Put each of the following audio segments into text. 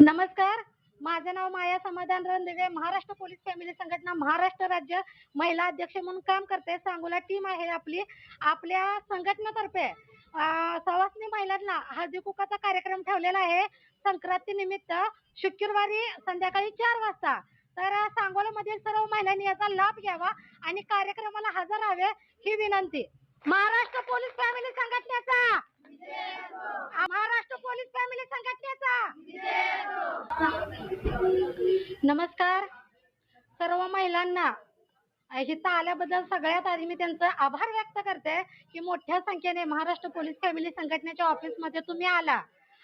नमस्कार. माझं नाव माया समाधान रणदिवे. महाराष्ट्र पोलीस फॅमिली संघटना महाराष्ट्र राज्य महिला अध्यक्ष म्हणून काम करते. सांगोला टीम आहे आपली. आपल्या संघटनेतर्फे सवासनी महिलांना हळदी कुकाचा कार्यक्रम ठेवलेला आहे. संक्रांती निमित्त शुक्रवारी संध्याकाळी चार वाजता. तर सांगोलामधील सर्व महिलांनी याचा लाभ घ्यावा आणि कार्यक्रमाला हजर राहावे ही विनंती. महाराष्ट्र पोलीस फॅमिली संघटनेचा महाराष्ट्र पोलीस फॅमिली संघटनेचा नमस्कार. सर्व महिलांना इथं आल्याबद्दल सगळ्यात आधी मी त्यांचं आभार व्यक्त करते की मोठ्या संख्येने महाराष्ट्र पोलीस फॅमिली संघटनेच्या ऑफिसमध्ये तुम्ही आला.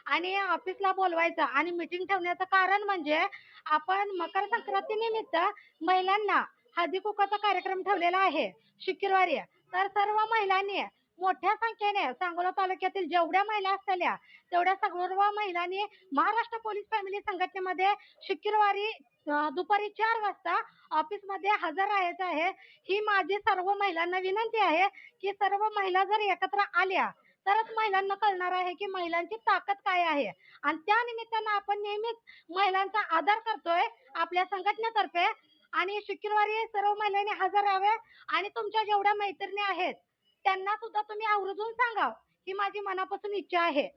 आणि ऑफिसला बोलवायचं आणि मीटिंग ठेवण्याचं कारण म्हणजे आपण मकर संक्रांती निमित्त महिलांना हळदी कुकाचा कार्यक्रम ठेवलेला आहे शुक्रवारी. तर सर्व महिलांनी मोठ्या संख्येने सांगोला तालुक्यातील जेवढ्या महिला असलेल्या तेवढ्या सर्व महिलांनी महाराष्ट्र पोलीस फॅमिली संघटनेमध्ये शुक्रवारी दुपारी चार वाजता ऑफिसमध्ये हजर राहायचं आहे. ही माझी सर्व महिलांना विनंती आहे की सर्व महिला जर एकत्र आल्या तरच महिलांना कळणार आहे की महिलांची ताकद काय आहे. आणि त्या निमित्तानं आपण नेहमीच महिलांचा आदर करतोय आपल्या संघटनेतर्फे. आणि शुक्रवारी सर्व महिलांनी हजर राहावे. आणि तुमच्या जेवढ्या मैत्रिणी आहेत त्यांना सुद्धा तुम्ही आवर्जून सांगा ही माझी मनापासून इच्छा आहे.